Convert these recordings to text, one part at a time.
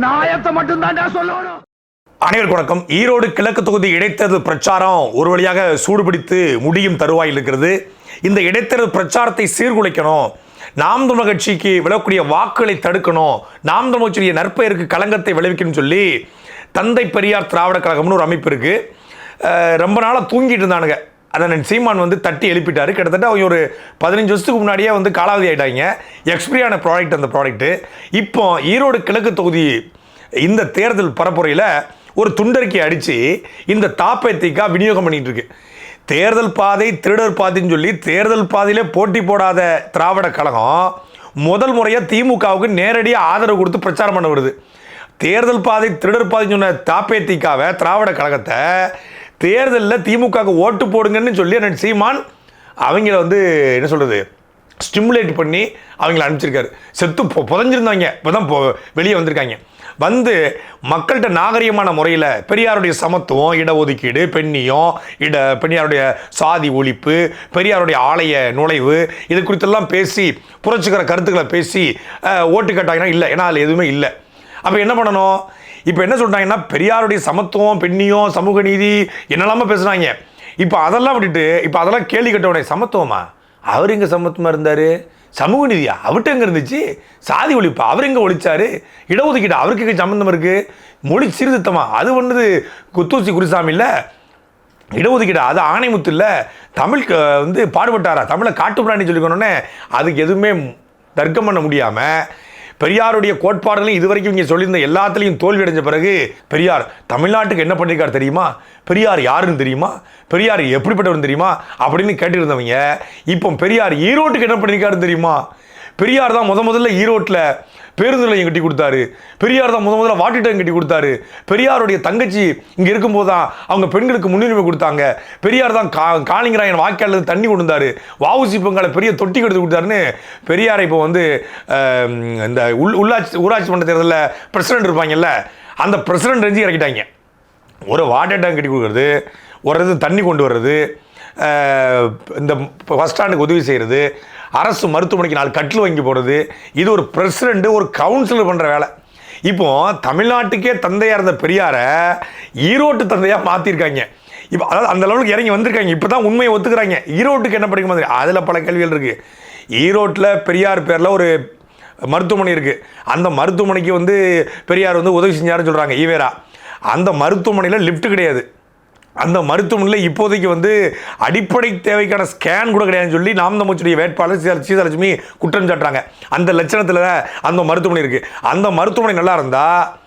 நாயத்தை மட்டும் தான் சொல்லணும். அனைவருக்கும் வணக்கம். ஈரோடு கிழக்கு தொகுதி இடைத்தேர்தல் பிரச்சாரம் ஒரு வழியாக சூடுபிடித்து முடியும் தருவாயில் இருக்கிறது. இந்த இடைத்தேர்தல் பிரச்சாரத்தை சீர்குலைக்கணும். நாம் தமிழர் கட்சிக்கு விழக்கூடிய வாக்குகளை தடுக்கணும். நாம் தமிழ்ச்சியுடைய நற்பெயருக்கு களங்கத்தை விளைவிக்கணும்னு சொல்லி தந்தை பெரியார் திராவிட கழகம்னு ஒரு அமைப்பு இருக்குது ரொம்ப நாளாக தூங்கிட்டு இருந்தானுங்க. அதன் சீமான் வந்து தட்டி எழுப்பிட்டார். கிட்டத்தட்ட அவங்க ஒரு பதினஞ்சு வருஷத்துக்கு முன்னாடியே வந்து காலாவதி ஆகிட்டாங்க எக்ஸ்பிரியான ப்ராடக்ட் அந்த ப்ராடக்ட்டு இப்போ ஈரோடு கிழக்கு தொகுதி இந்த தேர்தல் பரப்புரையில் ஒரு துண்டறிக்கை அடித்து இந்த தாப்பேத்திக்கா விநியோகம் பண்ணிகிட்டு இருக்கு. தேர்தல் பாதை திருடர் பாதைன்னு சொல்லி தேர்தல் பாதையிலே போட்டி போடாத திராவிட கழகம் முதல் முறையாக திமுகவுக்கு நேரடியாக ஆதரவு கொடுத்து பிரச்சாரம் பண்ண வருது. தேர்தல் பாதை திருடர் பாதைன்னு சொன்ன தாப்பேத்திக்காவை திராவிட கழகத்தை தேர்தலில் திமுகவுக்கு ஓட்டு போடுங்கன்னு சொல்லி அண்ணன் சீமான் அவங்கள வந்து என்ன சொல்கிறது ஸ்டிமுலேட் பண்ணி அவங்கள அனுப்பிச்சிருக்காரு. செத்து பொ- புதஞ்சிருந்தாங்க. இப்போ தான் வெளியே வந்திருக்காங்க. வந்து மக்கள்கிட்ட நாகரிகமான முறையில் பெரியாருடைய சமத்துவம் இடஒதுக்கீடு பெண்ணியம் இட பெரியாருடைய சாதி ஒழிப்பு பெரியாருடைய ஆலய நுழைவு இது குறித்தெல்லாம் பேசி புரட்சிக்கிற கருத்துக்களை பேசி ஓட்டு கேட்டாங்கன்னா இல்லை. ஏன்னா அதில் எதுவுமே இல்லை. அப்போ என்ன பண்ணணும்? இப்போ என்ன சொல்கிறாங்கன்னா பெரியாருடைய சமத்துவம் பெண்ணியம் சமூக நீதி என்னெல்லாமோ பேசுகிறாங்க இப்போ அதெல்லாம் விட்டுட்டு இப்போ அதெல்லாம் கேள்வி கட்டவுடைய சமத்துவமா? அவர் எங்கே சமத்துவமாக இருந்தார்? சமூக நீதியா? அவர்கிட்ட எங்கே இருந்துச்சு? சாதி ஒழிப்பா? அவர் எங்கே ஒழிச்சாரு? இடஒதுக்கீடு அவருக்கு எங்கே சம்மந்தம் இருக்குது மொழி சீர்திருத்தமாக அது ஒன்று குத்தூசி குருசாமி இல்லை? இடஒதுக்கீடு அது ஆணைமுத்து இல்லை? தமிழ் வந்து பாடுபட்டாரா? தமிழை காட்டுப்பிராணி சொல்லிக்கணுன்னே அதுக்கு எதுவுமே தர்க்கம் பண்ண முடியாமல் பெரியாருடைய கோட்பாடுகளையும் இதுவரைக்கும் இங்கே சொல்லியிருந்த எல்லாத்துலேயும் தோல்வி அடைஞ்ச பிறகு பெரியார் தமிழ்நாட்டுக்கு என்ன பண்ணியிருக்கார் தெரியுமா? பெரியார் யாருன்னு தெரியுமா? பெரியார் எப்படிப்பட்டவர் தெரியுமா? அப்படின்னு கேட்டிருந்தவங்க. இப்போ பெரியார் ஈரோட்டுக்கு என்ன பண்ணியிருக்காருன்னு தெரியுமா? பெரியார் தான் முத முதல்ல ஈரோட்டில் பேருந்து நிலையம் கட்டி கொடுத்தாரு. பெரியார் தான் முத முதல்ல வாட்டர் டேங்க் கட்டி கொடுத்தாரு. பெரியாருடைய தங்கச்சி இங்கே இருக்கும்போது தான் அவங்க பெண்களுக்கு முன்னுரிமை கொடுத்தாங்க. பெரியார் தான் கா காளிங்கராயன் வாய்க்காலில் தண்ணி கொண்டு வந்தாரு. வாவுசி பொங்கலை பெரிய தொட்டி கெடுத்து கொடுத்தாருன்னு பெரியாரை இப்போ வந்து இந்த உள் உள்ளாட்சி ஊராட்சி மன்ற தேர்தலில் பிரசிடென்ட் இருப்பாங்கல்ல அந்த பிரசிடென்ட் ரஞ்சி இறக்கிட்டாங்க. ஒரு வாட்டர் டேங்க் கட்டி கொடுக்குறது ஒரு இது தண்ணி கொண்டு வர்றது இந்த பஸ் ஸ்டாண்டுக்கு உதவி செய்கிறது அரசு மருத்துவமனைக்கு நாலு கட்டில் வாங்கி போடுறது. இது ஒரு பிரசிடென்ட் ஒரு கவுன்சிலர் பண்ணுற வேலை. இப்போ தமிழ்நாட்டுக்கே தந்தையாக இருந்த பெரியாரை ஈரோட்டு தந்தையாக மாற்றிருக்காங்க இப்போ அதாவது அந்த லெவலுக்கு இறங்கி வந்திருக்காங்க. இப்போ தான் உண்மையை ஒத்துக்கிறாங்க. ஈரோட்டுக்கு என்ன படிக்க மாதிரி? அதில் பல கேள்விகள் இருக்குது ஈரோட்டில் பெரியார் பேரில் ஒரு மருத்துவமனை இருக்குது அந்த மருத்துவமனைக்கு வந்து பெரியார் வந்து உதவி செஞ்சாருன்னு சொல்கிறாங்க ஈவேரா. அந்த மருத்துவமனையில் லிஃப்ட் கிடையாது. அந்த மருத்துவமனையில் இப்போதைக்கு வந்து அடிப்படை தேவைக்கான ஸ்கேன் கூட கிடையாதுன்னு சொல்லி நாம் தமிழ்ச்சியுடைய வேட்பாளர் சீதா சீதாலட்சுமி குற்றம் சாட்டுறாங்க. அந்த லட்சணத்தில் அந்த மருத்துவமனை இருக்குது அந்த மருத்துவமனை நல்லா இருந்தால்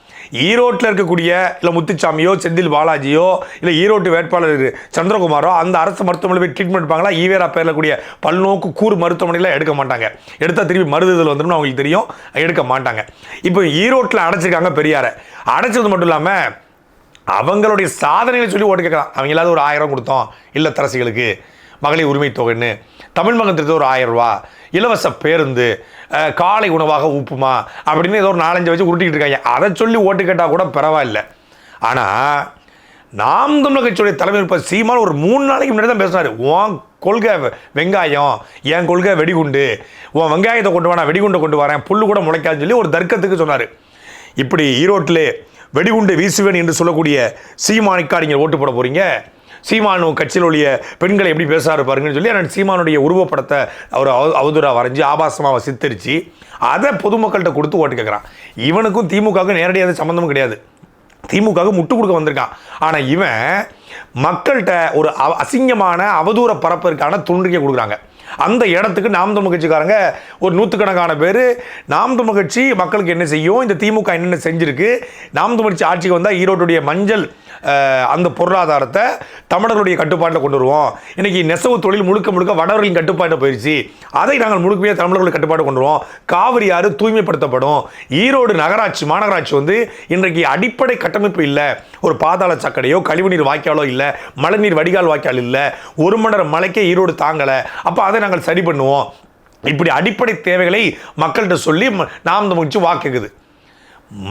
ஈரோட்டில் இருக்கக்கூடிய இல்லை முத்துச்சாமியோ செந்தில் பாலாஜியோ இல்லை ஈரோட்டு வேட்பாளர் சந்திரகுமாரோ அந்த அரசு மருத்துவமனையில் போய் ட்ரீட்மெண்ட் எடுப்பாங்களா? ஈவேரா பேரில் கூடிய பல்நோக்கு கூறு மருத்துவமனையில் எடுக்க மாட்டாங்க. எடுத்தால் திருப்பி மருந்துதல் வந்துடும் அவங்களுக்கு தெரியும். எடுக்க மாட்டாங்க. இப்போ ஈரோட்டில் அடைச்சிருக்காங்க பெரியாரை. அடைச்சது மட்டும் இல்லாமல் அவங்களுடைய சாதனைகளை சொல்லி ஓட்டு கேட்கலாம். அவங்க இல்லாத ஒரு ஆயிரம் கொடுத்தோம் இல்லத்தரசிகளுக்கு மகளிர் உரிமை தொகைன்னு. தமிழ் மகன் ஒரு ஆயிரம் ரூபா இலவச பேருந்து காலை உணவாக உப்புமா அப்படின்னு ஏதோ ஒரு நாலஞ்சு வச்சு உருட்டிக்கிட்டு இருக்காங்க. அதை சொல்லி ஓட்டு கேட்டால் கூட பரவாயில்ல. ஆனால் நாம் தமிழர் கட்சியுடைய தலைமை இப்போ சீமான் ஒரு மூணு நாளைக்கு முன்னாடி தான் பேசினார். உன் கொள்கை வெங்காயம் என் கொள்கை வெடிகுண்டு உன் வெங்காயத்தை கொண்டு வா நான் வெடிகுண்டை கொண்டு வரேன் புல்லு கூட முளைக்காதுன்னு சொல்லி ஒரு தர்க்கத்துக்கு சொன்னார். இப்படி ஈரோட்டிலே வெடிகுண்டு வீசுவேன் என்று சொல்லக்கூடிய சீமானுக்கா நீங்கள் ஓட்டு போட போகிறீங்க சீமானு கட்சியில் உள்ள பெண்களை எப்படி பேசாரு பாருங்கன்னு சொல்லி நான் சீமானுடைய உருவப்படத்தை அவர் அவதூறா வரைஞ்சி ஆபாசமாக சித்தரித்து அதை பொதுமக்கள்கிட்ட கொடுத்து ஓட்டு கேட்குறான் இவனுக்கும் திமுகவுக்கும் நேரடியாக சம்மந்தமும் கிடையாது. திமுகவுக்கு முட்டு கொடுக்க வந்திருக்கான். ஆனால் இவன் மக்கள்கிட்ட ஒரு அவ- அசிங்கமான அவதூற பரப்பிற்கான துண்டிக்கை கொடுக்குறாங்க. அந்த இடத்துக்கு நாம் தமிழ் கட்சிக்காரங்க ஒரு நூற்றுக்கணக்கான பேர். நாம் தமிழ் கட்சி மக்களுக்கு என்ன செய்யும்? இந்த திமுக என்னென்ன செஞ்சுருக்கு? நாம் தமிழ் கட்சி ஆட்சிக்கு வந்தால் ஈரோட்டுடைய மஞ்சள் அந்த பொருளாதாரத்தை தமிழர்களுடைய கட்டுப்பாட்டில் கொண்டு வருவோம். இன்றைக்கி நெசவு தொழில் முழுக்க முழுக்க வடவர்களின் கட்டுப்பாட்டில் போயிடுச்சு அதை நாங்கள் முழுக்கவே தமிழர்களுடைய கட்டுப்பாடு கொண்டு வருவோம். காவிரி ஆறு தூய்மைப்படுத்தப்படும். ஈரோடு நகராட்சி மாநகராட்சி வந்து இன்றைக்கு அடிப்படை கட்டமைப்பு இல்லை. ஒரு பாதாள சக்கடையோ கழிவுநீர் வாய்க்காலோ இல்லை. மழைநீர் வடிகால் வாய்க்கால் இல்லை. ஒரு மணி நேரம் மழைக்கே ஈரோடு தாங்கலை. அப்போ அதை நாங்கள் சரி பண்ணுவோம். இப்படி அடிப்படை தேவைகளை மக்கள்கிட்ட சொல்லி நாம் தமிழ்ச்சி வாக்குக்குது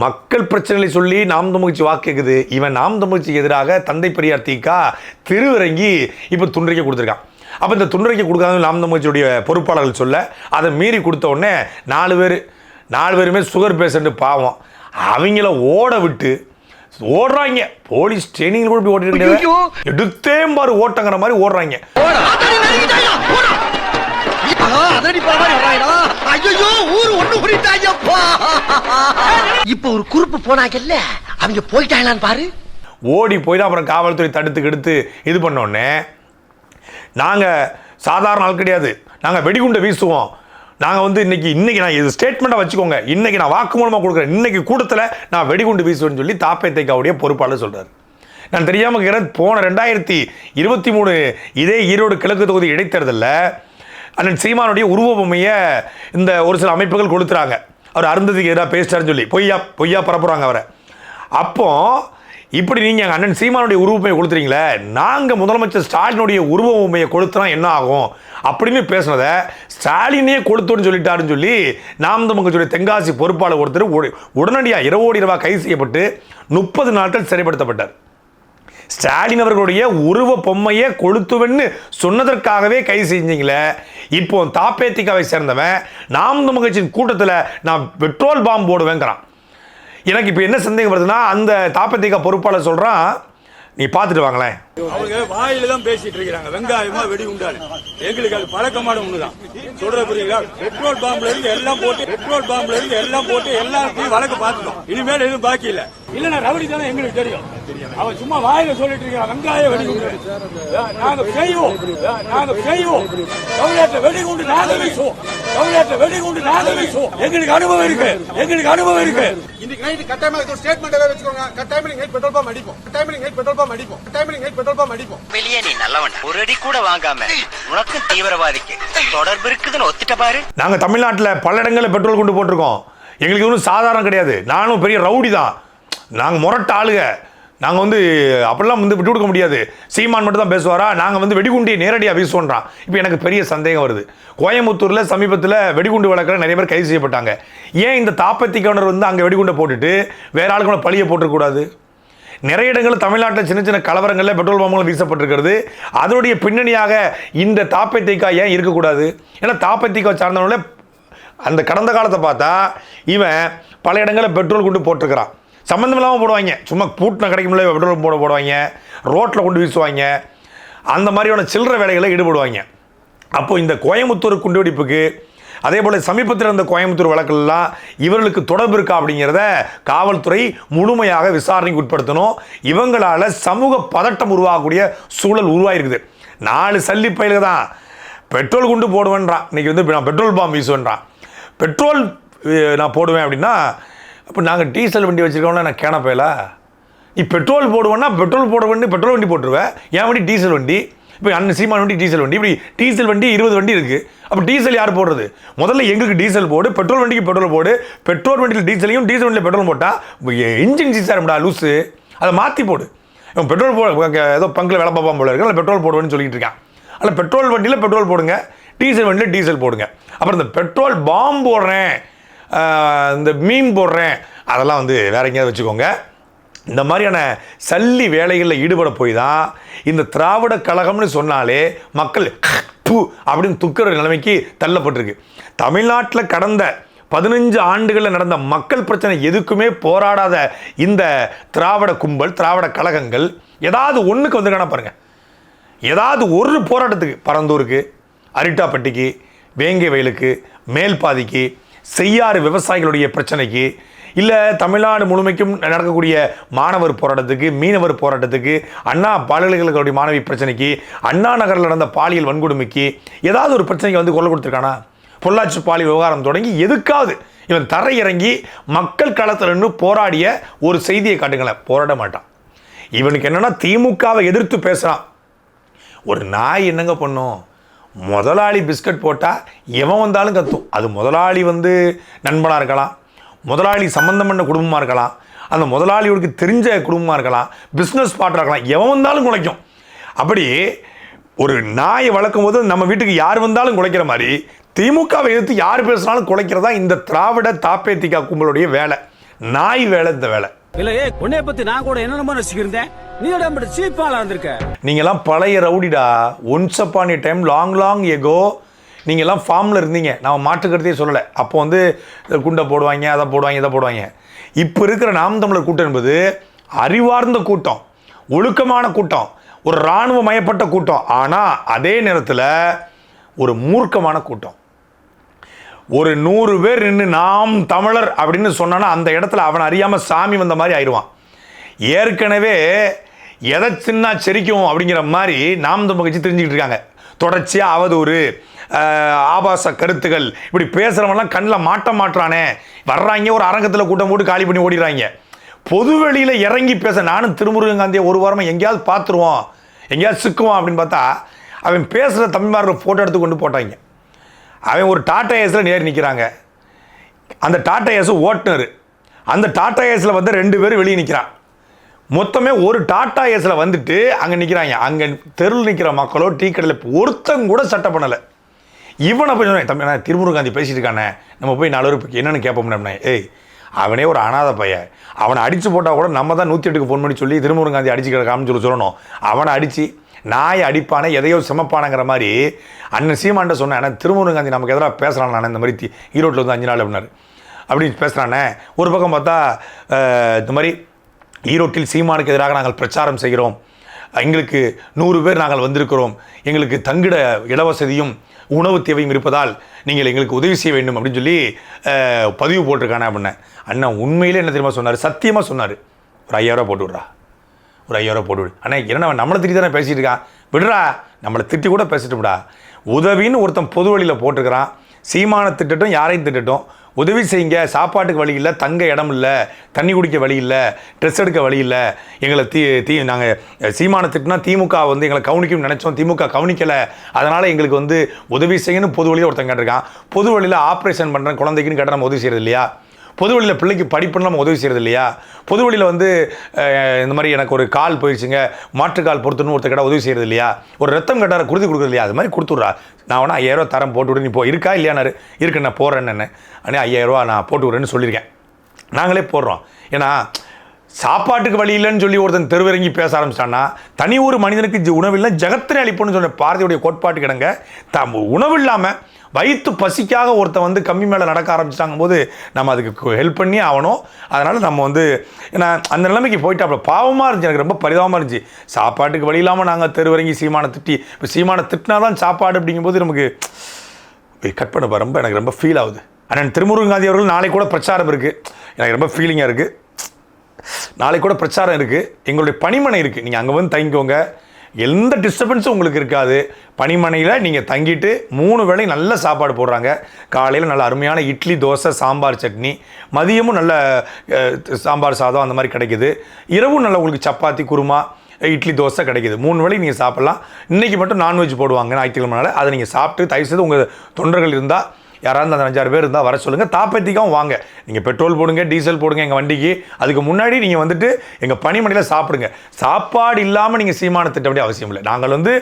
மக்கள் பிரச்சனைகளை சொல்லி நாம் தமிழ்ச்சி வாக்குக்குது இவன் நாம் தமிழ்ச்சிக்கு எதிராக தந்தை பெரியார் தீக்கா திருவிறங்கி இப்போ துன்றைக்க கொடுத்துருக்கான். அப்போ இந்த துன்றைக்க கொடுக்காத நாம் தமிழ்ச்சியுடைய பொறுப்பாளர்கள் சொல்ல அதை மீறி கொடுத்த உடனே நாலு பேர் நாலு பேருமே சுகர் பேஷண்ட் பாவம். அவங்கள ஓட விட்டு ஓடுறாங்க. போலீஸ் ட்ரைனிங் கூட போய் ஓட்டிட்டு எடுத்தே பாரு ஓட்டங்கிற மாதிரி ஓடுறாங்க. ஐயோ ஊரு ஒண்ணு புரிட்டாங்கப்பா இப்ப ஒரு குறுப்பு போனாங்கல்ல அவங்க போயிட்டாங்களான்னு பாரு. ஓடி போய் தான் அப்புறம் காவல்துறை தடுத்து கெடுத்து இது பண்ணோடனே நாங்கள் சாதாரண ஆள் கிடையாது. நாங்கள் வெடிகுண்டை வீசுவோம். நாங்கள் வந்து இன்னைக்கு இன்னைக்கு நான் இது ஸ்டேட்மெண்ட்டாக வச்சுக்கோங்க. இன்னைக்கு நான் வாக்குமூலமாக கொடுக்குறேன். இன்னைக்கு கூட்டத்தில் நான் வெடிகுண்டு வீசுவேன்னு சொல்லி தாப்பே தைக்காவுடைய பொறுப்பாளர் சொல்கிறார் நான் தெரியாமல் இருக்கிறேன் போன ரெண்டாயிரத்தி இருபத்தி மூணு இதே ஈரோடு கிழக்கு தொகுதி இடைத்தேர்தலில் அண்ணன் சீமானுடைய உருவபொம்மையை இந்த ஒரு சில அமைப்புகள் கொடுத்துறாங்க அவர் அருந்ததிக்கு எதிராக பேசிட்டாருன்னு சொல்லி. பொய்யா பொய்யா பரப்புகிறாங்க அவரை. அப்போ இப்படி நீங்கள் எங்கள் அண்ணன் சீமானுடைய உருவமையை கொடுத்துறீங்களே நாங்கள் முதலமைச்சர் ஸ்டாலினுடைய உருவமையை கொடுத்துனா கொடுத்தனா என்ன ஆகும்? அப்படின்னு பேசுனதை ஸ்டாலினே கொடுத்தோன்னு சொல்லிட்டாருன்னு சொல்லி நாம் தமிழ் தென்காசி பொறுப்பாளர் ஒருத்தர் உட- உடனடியாக இரவோடு இரவாக கைது செய்யப்பட்டு முப்பது நாட்கள் சிறைப்படுத்தப்பட்டார். ஸ்டாலின் அவர்களுடைய உருவ பொம்மையை கொளுத்துவன்னு சொன்னதற்காகவே கைது செஞ்சீங்களே. இப்போ தாப்பேத்திகாவை சேர்ந்தவன் நாம் தமிழ் கூட்டத்தில் நான் பெட்ரோல் பாம்பு போடுவேங்கிறான். எனக்கு இப்போ என்ன சந்தேகம் வருதுன்னா அந்த தாப்பத்திகா பொறுப்பாளர் சொல்கிறான் நீ பார்த்துட்டு வாங்களேன். அவங்க வாயில தான் பேசிட்டு இருக்கிறாங்க. வெங்காயமா வெடி உண்டாரு எங்களுக்கு அது பழக்கமான ஒண்ணுதான். சொல்ற புரியுங்களா பெட்ரோல் பாம்புல இருந்து எல்லாம் போட்டு பெட்ரோல் பாம்புல இருந்து எல்லாம் போட்டு எல்லாத்தையும் வழக்கு பார்த்துட்டோம். இனிமேல் எதுவும் பாக்கி இல்ல. இல்லன்னா ரவுடி தானே எங்களுக்கு தெரியும். அவன் சும்மா வாயில சொல்லிட்டு இருக்கான் வெங்காய வெடி உண்டாரு நாங்க செய்வோம். நாங்க செய்வோம். தமிழ்நாட்டுல வெடி உண்டு நாங்க வீசுவோம் தமிழ்நாட்டுல வெடி குண்டு நாங்க வீசுவோம் எங்களுக்கு அனுபவம் இருக்கு. எங்களுக்கு அனுபவம் இருக்கு. இன்னைக்கு நைட் கட்டாயமா இது ஸ்டேட்மெண்ட் வச்சுக்கோங்க. கட்டாயமா நீங்க நைட் பெட்ரோல் பம்ப் அடிப்போம். கட்டாயமா நீங்க நைட் பெட்ரோல் பம்ப் அடிப்போம். கட்டாயமா நீங்க நைட் பெட்ரோல் பம்ப் அடிப்போம். வெளியே நீ நல்லவன் ஒரு அடி கூட வாங்காம உனக்கும் தீவிரவாதிக்கு தொடர்பு இருக்குதுன்னு ஒத்துட்ட பாரு. நாங்கள் தமிழ்நாட்டில் பல இடங்களில் பெட்ரோல் கொண்டு போட்டிருக்கோம். எங்களுக்கு ஒன்றும் சாதாரணம் கிடையாது. நானும் பெரிய ரவுடி தான் நாங்கள் முரட்ட ஆளுக. நாங்கள் வந்து அப்படிலாம் வந்து விட்டு கொடுக்க முடியாது. சீமான் மட்டும் தான் பேசுவாரா? நாங்கள் வந்து வெடிகுண்டியை நேரடியாக வீசுவோன்றான். இப்போ எனக்கு பெரிய சந்தேகம் வருது. கோயம்புத்தூரில் சமீபத்தில் வெடிகுண்டு வழக்கில் நிறைய பேர் கைது செய்யப்பட்டாங்க. ஏன் இந்த தாப்பத்தி வந்து அங்கே வெடிகுண்டை போட்டுட்டு வேற ஆளுக்கு பழியை போட்டுக்கூடாது நிறைய இடங்களில் தமிழ்நாட்டில் சின்ன சின்ன கலவரங்களில் பெட்ரோல் பம்புகள் வீசப்பட்டிருக்கிறது. அதனுடைய பின்னணியாக இந்த தாப்பத்திக்கா ஏன் இருக்கக்கூடாது? ஏன்னா தாப்பத்திக்கா சார்ந்தவங்களே அந்த கடந்த காலத்தை பார்த்தா இவன் பல இடங்களில் பெட்ரோல் கொண்டு போட்டிருக்கிறான். சம்மந்தம் இல்லாமல் போடுவாங்க. சும்மா பூட்டின கிடைக்கும்ல பெட்ரோல் போட போடுவாங்க. ரோட்டில் கொண்டு வீசுவாங்க. அந்த மாதிரியான சில்லற வேலைகளை ஈடுபடுவாங்க. அப்போது இந்த கோயம்புத்தூர் குண்டுவெடிப்புக்கு அதே போல் சமீபத்தில் இருந்த கோயம்புத்தூர் வழக்கெல்லாம் இவர்களுக்கு தொடர்பு இருக்கா அப்படிங்கிறத காவல்துறை முழுமையாக விசாரணைக்கு உட்படுத்தணும். இவங்களால் சமூக பதட்டம் உருவாகக்கூடிய சூழல் உருவாயிருக்குது. நாலு சல்லி பயிலுக்கு தான். பெட்ரோல் குண்டு போடுவேன்றான். இன்றைக்கி வந்து நான் பெட்ரோல் பாம்பு வீசுவேன்றான். பெட்ரோல் நான் போடுவேன் அப்படின்னா அப்போ நாங்கள் டீசல் வண்டி வச்சுருக்கோம்னா நான் கேனப்பையில நீ பெட்ரோல் போடுவேன்னா பெட்ரோல் போட வண்டி பெட்ரோல் வண்டி போட்டுருவேன் என் வண்டி டீசல் வண்டி. இப்போ அண்ணன் சீமான் வண்டி டீசல் வண்டி. இப்படி டீசல் வண்டி இருபது வண்டி இருக்குது அப்போ டீசல் யார் போடுறது? முதல்ல எங்களுக்கு டீசல் போடு பெட்ரோல் வண்டிக்கு பெட்ரோல் போடு. பெட்ரோல் வண்டியில் டீசலையும் டீசல் வண்டியில் பெட்ரோல் போட்டால் இன்ஜின் சீசாரம்டா லூஸு அதை மாற்றி போடு. இவன் பெட்ரோல் போ ஏதோ பங்கில் வேலை பார்ப்பான் போல இருக்கு. பெட்ரோல் போடுவேன்னு சொல்லிட்டு இருக்கான். அதில் பெட்ரோல் வண்டியில் பெட்ரோல் போடுங்க. டீசல் வண்டியில் டீசல் போடுங்க. அப்புறம் இந்த பெட்ரோல் பாம்பு போடுறேன். இந்த மீன் போடுறேன். அதெல்லாம் வந்து வேற எங்கேயாவது வச்சுக்கோங்க. இந்த மாதிரியான சல்லி வேலைகளில் ஈடுபட போய் தான் இந்த திராவிட கழகம்னு சொன்னாலே மக்கள் பூ அப்படின்னு துக்கிற நிலைமைக்கு தள்ளப்பட்டிருக்கு. தமிழ்நாட்டில் கடந்த பதினஞ்சு ஆண்டுகளில் நடந்த மக்கள் பிரச்சனை எதுக்குமே போராடாத இந்த திராவிட கும்பல் திராவிட கழகங்கள் ஏதாவது ஒன்றுக்கு வந்துருக்கானா பாருங்கள் ஏதாவது ஒரு போராட்டத்துக்கு பரந்தூருக்கு அரிட்டாப்பட்டிக்கு வேங்கை வயலுக்கு மேல்பாதிக்கு செய்யாறு விவசாயிகளுடைய பிரச்சனைக்கு இல்லை தமிழ்நாடு முழுமைக்கும் நடக்கக்கூடிய மாணவர் போராட்டத்துக்கு மீனவர் போராட்டத்துக்கு அண்ணா பல்கலைக்கழகங்களுடைய மாணவி பிரச்சனைக்கு அண்ணா நகரில் நடந்த பாலியல் வன்கொடுமைக்கு ஏதாவது ஒரு பிரச்சனைக்கு வந்து குரல் கொடுத்துருக்கானா? பொள்ளாச்சி பாலியல் விவகாரம் தொடங்கி எதுக்காவது இவன் தரையிறங்கி மக்கள் களத்தில் நின்று போராடிய ஒரு செய்தியை காட்டுங்களேன். போராட மாட்டான். இவனுக்கு என்னன்னா திமுகவை எதிர்த்து பேசுகிறான் ஒரு நாய் என்னங்க பண்ணும்? முதலாளி பிஸ்கட் போட்டால் எவன் வந்தாலும் கத்தும். அது முதலாளி வந்து நண்பனாக இருக்கலாம். முதலாளி சம்மந்தம் பண்ண குடும்பமாக இருக்கலாம். அந்த முதலாளியோருக்கு தெரிஞ்ச குடும்பமாக இருக்கலாம். பிஸ்னஸ் பார்ட்னராக இருக்கலாம். எவன் வந்தாலும் குலைக்கும். அப்படி ஒரு நாயை வளர்க்கும் போது நம்ம வீட்டுக்கு யார் வந்தாலும் குலைக்கிற மாதிரி திமுகவை எதிர்த்து யார் பேசினாலும் குலைக்கிறதா இந்த திராவிட தாப்பேத்திகா கும்பலுடைய வேலை. நாய் வேலை இந்த வேலை. இல்லையே உன்னைய பத்தி நான் கூட என்னென்னமோ நினைச்சுக்கிருந்தேன் நீ உடம்பு இருந்திருக்க? நீங்கெல்லாம் பழைய ரவுடிடா. Once upon a time long long ago நீங்கள்லாம் ஃபார்மில் இருந்தீங்க. நான் மாற்றுக்கிறதே சொல்லலை. அப்போ வந்து குண்டை போடுவாங்க அதை போடுவாங்க இதை போடுவாங்க. இப்போ இருக்கிற நாம் தமிழர் கூட்டம் என்பது அறிவார்ந்த கூட்டம் ஒழுக்கமான கூட்டம் ஒரு இராணுவ மயப்பட்ட கூட்டம். ஆனால் அதே நேரத்தில் ஒரு மூர்க்கமான கூட்டம். ஒரு நூறு பேர் நின்று நாம் தமிழர் அப்படின்னு சொன்னான்னா அந்த இடத்துல அவன் அறியாமல் சாமி வந்த மாதிரி ஆயிடுவான். ஏற்கனவே எதை சின்ன செரிக்கும் அப்படிங்கிற மாதிரி நாம் தமிழ் கட்சி தெரிஞ்சுக்கிட்டு இருக்காங்க. தொடர்ச்சியாக அவதூறு ஆபாச கருத்துகள் இப்படி பேசுகிறவங்களாம் கண்ணில் மாட்ட மாட்டுறானே வர்றாங்க ஒரு அரங்கத்தில் கூட்டம் போட்டு காலி பண்ணி ஓடிடுறாங்க. பொது வெளியில் இறங்கி பேச நானும் திருமுருகன் காந்தியை ஒரு வாரமாக எங்கேயாவது பார்த்துருவோம். எங்கேயாவது சிக்குவான் அப்படின்னு பார்த்தா அவன் பேசுகிற தமிழ்மாரோட ஃபோட்டோ எடுத்து கொண்டு போட்டாங்க. அவன் ஒரு டாட்டா ஏஸில் நேர் நிற்கிறாங்க அந்த டாட்டா ஏஸ் ஓட்டுனர் அந்த டாட்டா ஏஸில் வந்து ரெண்டு பேரும் வெளியே நிற்கிறான் மொத்தமே ஒரு டாட்டா ஏஸில் வந்துட்டு அங்கே நிற்கிறாங்க அங்கே தெருவில் நிற்கிற மக்களோ டீ கடையில் ஒருத்தங்க கூட சட்டை பண்ணலை. இவனை போய் சொன்னேன் தம்பி நான் திருமுருகாந்தி பேசிகிட்டு பேசிட்டு இருக்கானே நம்ம போய் நாலு பேருக்கு என்னென்னு கேட்போம்னா ஏய் அவனே ஒரு அனாதை பையன். அவனை அடித்து போட்டால் கூட நம்ம தான் நூற்றி எட்டுக்கு ஃபோன் பண்ணி சொல்லி திருமுருகாந்தி அடிச்சு கிடக்காமனு சொல்லி சொல்லணும். அவனை அடித்து நாய் அடிப்பானே எதையோ சமப்பானங்கிற மாதிரி அண்ணன் சீமான்ட்ட சொன்னேன். ஆனால் திருமுருகாந்தி நமக்கு எதிராக பேசுகிறான் நான் இந்த மாதிரி தி- ஈரோட்டில் வந்து அஞ்சு நாள் அப்படின்னாரு. அப்படின்னு பேசுகிறானே ஒரு பக்கம் பார்த்தா இந்த மாதிரி ஈரோட்டில் சீமானுக்கு எதிராக நாங்கள் பிரச்சாரம் செய்கிறோம். எங்களுக்கு நூறு பேர் நாங்கள் வந்திருக்கிறோம். எங்களுக்கு தங்கிட இடவசதியும் உணவு தேவையும் இருப்பதால் நீங்கள் எங்களுக்கு உதவி செய்ய வேண்டும் அப்படின்னு சொல்லி பதிவு போட்டிருக்கானே அப்படின்ன. அண்ணன் உண்மையிலே என்ன தெரியுமா சொன்னார்? சத்தியமாக சொன்னார். ஒரு ஐயாயிரம் போட்டு விட்றா ஒரு ஐயாயிரம் போட்டு விடு அண்ணா என்ன நம்மளை திட்டி தானே பேசிட்டு இருக்கான்? விடுறா. நம்மளை திட்டி கூட பேசிட்டு விடா. உதவின்னு ஒருத்தன் பொது வழியில் போட்டிருக்கிறான். சீமான திட்டட்டும் யாரையும் திட்டட்டும். உதவி செய்யுங்க. சாப்பாட்டுக்கு வழி இல்லை தங்க இடம் இல்லை தண்ணி குடிக்க வழி இல்லை ட்ரெஸ் எடுக்க வழி இல்லை. எங்களை தீ தீ நாங்கள் சீமானத்துக்குனா திமுக வந்து எங்களை கவனிக்கும்னு நினச்சோம். திமுக கவனிக்கலை. அதனால் எங்களுக்கு வந்து உதவி செய்யணும் பொது வழியில் ஒருத்தன் கேட்டிருக்கான். பொது வழியில் ஆப்ரேஷன் பண்ணுறேன் குழந்தைக்குன்னு கேட்டால் நம்ம உதவி செய்கிறது இல்லையா? பொது வழியில் பிள்ளைக்கு படிப்புன்னு நம்ம உதவி செய்கிறது இல்லையா? பொதுவெளியில் வந்து இந்த மாதிரி எனக்கு ஒரு கால் போயிடுச்சுங்க. மாற்றுக்கால் பொறுத்துன்னு ஒருத்தர் கடை உதவி செய்கிறது இல்லையா? ஒரு ரத்தம் கட்டார குருதி கொடுக்குறது இல்லையா? அது மாதிரி கொடுத்துட்றா. நான் வேணா ஐயாயிரம் தரம் போட்டு விடு. நீ போ. இருக்கா இல்லையானாரு? இருக்கு நான் போகிறேன்னு அண்ணே ஐயாயிரரூவா நான் போட்டு சொல்லியிருக்கேன். நாங்களே போடுறோம். ஏன்னா சாப்பாட்டுக்கு வழி இல்லைன்னு சொல்லி ஒருத்தன் தெருவிறங்கி பேச ஆரம்பிச்சிட்டான்னா தனி ஒரு மனிதனுக்கு உணவு இல்லை ஜெகத்தனை அளிப்புன்னு சொன்ன பாரதியுடைய கோட்பாட்டு கிடங்க த உணவு இல்லாமல் வயிற்று பசிக்காக ஒருத்தன் வந்து கம்மி மேலே நடக்க ஆரம்பிச்சிட்டாங்க போது நம்ம அதுக்கு ஹெல்ப் பண்ணி ஆகணும். அதனால் நம்ம வந்து ஏன்னா அந்த நிலைமைக்கு போயிட்டு பாவமாக இருந்துச்சு. எனக்கு ரொம்ப பரிதாபமாக இருந்துச்சு. சாப்பாட்டுக்கு வழி இல்லாமல் நாங்கள் தெருவிறங்கி சீமானை திட்டி இப்போ சீமானை திட்டினா தான் சாப்பாடு அப்படிங்கும்போது நமக்கு கட் பண்ண ரொம்ப எனக்கு ரொம்ப ஃபீல் ஆகுது. அண்ணன் திருமுருகாந்தி அவர்கள் நாளை கூட பிரச்சாரம் இருக்குது எனக்கு ரொம்ப ஃபீலிங்காக இருக்குது நாளை கூட பிரச்சாரம் இருக்குது எங்களுடைய பணிமனை இருக்குது நீங்கள் அங்கே வந்து தங்கிக்கோங்க. எந்த டிஸ்டர்பன்ஸும் உங்களுக்கு இருக்காது. பனிமனையில் நீங்கள் தங்கிட்டு மூணு வேளை நல்ல சாப்பாடு போடுறாங்க. காலையில் நல்ல அருமையான இட்லி தோசை சாம்பார் சட்னி. மதியமும் நல்ல சாம்பார் சாதம் அந்த மாதிரி கிடைக்குது. இரவும் நல்ல உங்களுக்கு சப்பாத்தி குருமா இட்லி தோசை கிடைக்குது. மூணு வேளை நீங்கள் சாப்பிட்லாம். இன்றைக்கி மட்டும் நான்வெஜ் போடுவாங்க ஞாயிற்றுக்கிழமனால அதை நீங்கள் சாப்பிட்டு தயவு செய்து உங்கள் தொண்டர்கள் இருந்தால் யாராவது அந்த அஞ்சாறு பேர் இருந்தால் வர சொல்லுங்கள் தாப்பத்திக்கும் வாங்க. நீங்கள் பெட்ரோல் போடுங்க டீசல் போடுங்க எங்கள் வண்டிக்கு. அதுக்கு முன்னாடி நீங்கள் வந்துட்டு எங்கள் பணிமனையில் சாப்பிடுங்க. சாப்பாடு இல்லாமல் நீங்கள் சீமான திட்ட வேண்டிய அவசியம் இல்லை. நாங்கள் வந்து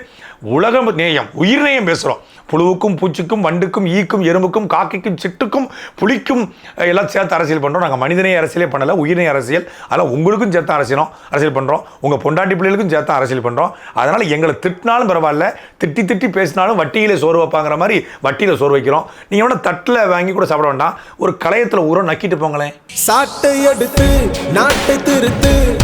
உலக நேயம் உயிர் நேயம் பேசுகிறோம் புழுவுக்கும் பூச்சிக்கும் வண்டுக்கும் ஈக்கும் எறும்புக்கும் காக்கைக்கும் சிட்டுக்கும் புளிக்கும் எல்லாம் சேர்த்து அரசியல் பண்ணுறோம் நாங்கள் மனிதநேய அரசியலே பண்ணலை உயிர்நேய அரசியல். அதனால் உங்களுக்கும் சேர்த்து அரசியலும் அரசியல் பண்ணுறோம் உங்கள் பொண்டாட்டி பிள்ளைகளுக்கும் சேர்த்து அரசியல் பண்ணுறோம் அதனால் எங்களை திட்டினாலும் பரவாயில்ல. திட்டி திட்டி பேசினாலும் வட்டியிலே சோறு வைப்பாங்கிற மாதிரி வட்டியில் சோறு வைக்கிறோம். நீங்கள் வேணால் தட்டில் வாங்கி கூட சாப்பிட வேண்டாம். ஒரு களையத்தில் உரம் நக்கிட்டு போங்களேன். சாட்டை எடுத்து நாட்டை திருத்து.